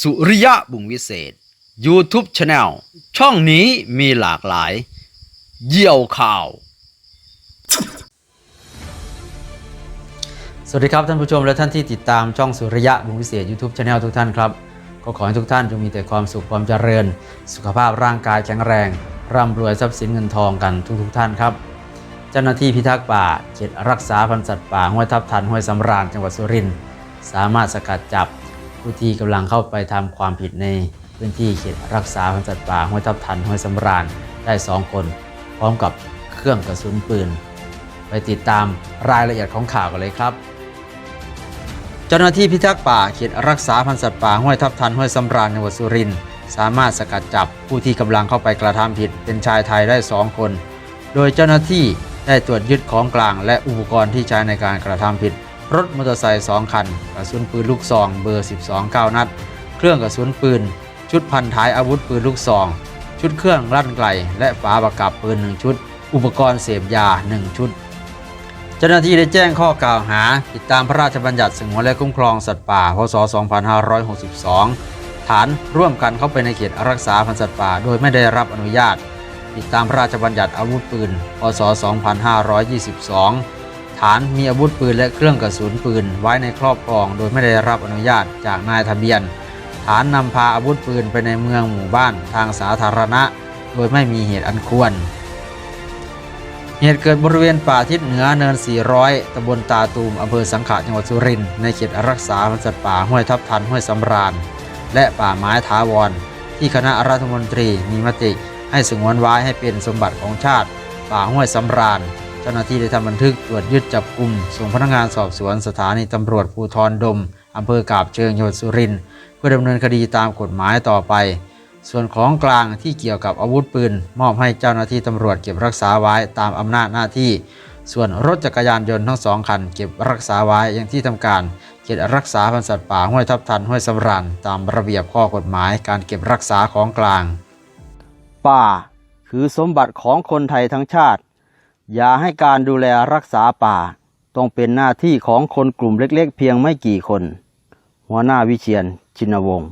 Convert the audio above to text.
สุริยะบุงวิเศษ YouTube Channel ช่องนี้มีหลากหลาย เยี่ยวข่าว สวัสดีครับท่านผู้ชมและท่านที่ติดตามช่องสุริยะบุงวิเศษ YouTube Channel ทุกท่านครับ ก็ขอให้ทุกท่านจงมีแต่ความสุขความเจริญ สุขภาพร่างกายแข็งแรง ร่ำรวยทรัพย์สินเงินทองกันทุกๆท่านครับ เจ้าหน้าที่พิทักษ์ป่าเขตรักษาพันธุ์สัตว์ป่าห้วยทับทันห้วยสำราญจังหวัดสุรินทร์สามารถสกัดจับ ผู้ที่กำลังเข้าไปทำความผิดในพื้นที่เขตรักษาพันธุ์สัตว์ป่าห้วยทับทันห้วยสำราญได้สองคน พร้อมกับเครื่องกระสุนปืน ไปติดตามรายละเอียดของข่าวกันเลยครับ เจ้าหน้าที่พิทักษ์ป่าเขตรักษาพันธุ์สัตว์ป่าห้วยทับทันห้วยสำราญจังหวัดสุรินทร์สามารถสกัดจับผู้ที่กำลังเข้าไปกระทำผิดเป็นชายไทยได้สองคน โดยเจ้าหน้าที่ได้ตรวจยึดของกลางและอุปกรณ์ที่ใช้ในการกระทำผิด รถมอเตอร์ไซค์2คัน กระสุนปืนลูกซองเบอร์ 12 9 นัด เครื่องกระสุนปืน ชุดพันท้ายอาวุธปืนลูกซอง ชุดเครื่องลั่นไกล และฝาประกับปืน 1 ชุด อุปกรณ์เสพยา 1 ชุด เจ้าหน้าที่ได้แจ้งข้อกล่าวหา ติดตามพระราชบัญญัติสงวนและคุ้มครองสัตว์ป่า พศ 2562 ฐานร่วมกันเข้าไปในเขตรักษาพันธุ์สัตว์ป่า โดยไม่ได้รับอนุญาต ติดตามพระราชบัญญัติอาวุธปืน พศ 2522 ฐานมีอาวุธปืนและเครื่องกระสุนปืนไว้ในครอบครอง โดยไม่ได้รับอนุญาตจากนายทะเบียน ฐานนำพาอาวุธปืนไปในเมืองหมู่บ้านทางสาธารณะ โดยไม่มีเหตุอันควร เหตุเกิดบริเวณป่าทิศเหนือเนิน 400ตำบลตาตูมอำเภอสังขะจังหวัดสุรินทร์ในเขตรักษาพันธุ์สัตว์ป่าห้วยทับทันห้วยสำราญ และป่าไม้ถาวร ที่คณะรัฐมนตรีมีมติให้สงวนไว้ให้เป็นสมบัติของชาติ ป่าห้วยสำราญ เจ้าหน้าที่ได้ทำบันทึกตรวจยึดจับกลุ่มส่งพนักงานสอบสวนสถานีตำรวจภูธรดมอำเภอกาบเชิงจังหวัดสุรินทร์เพื่อดำเนินคดีตามกฎหมายต่อไป ส่วนของกลางที่เกี่ยวกับอาวุธปืน มอบให้เจ้าหน้าที่ตำรวจเก็บรักษาไว้ตามอำนาจหน้าที่ ส่วนรถจักรยานยนต์ทั้งสองคัน เก็บรักษาไว้ยังที่ทำการเขตรักษาพันธุ์สัตว์ป่าห้วยทับทันห้วยสำราญตามระเบียบข้อกฎหมายการเก็บรักษาของกลาง ป่า คือสมบัติของคนไทยทั้งชาติ อย่าให้การดูแลรักษาป่า ต้องเป็นหน้าที่ของคนกลุ่มเล็กๆ เพียงไม่กี่คน หัวหน้าวิเชียนชินวงศ์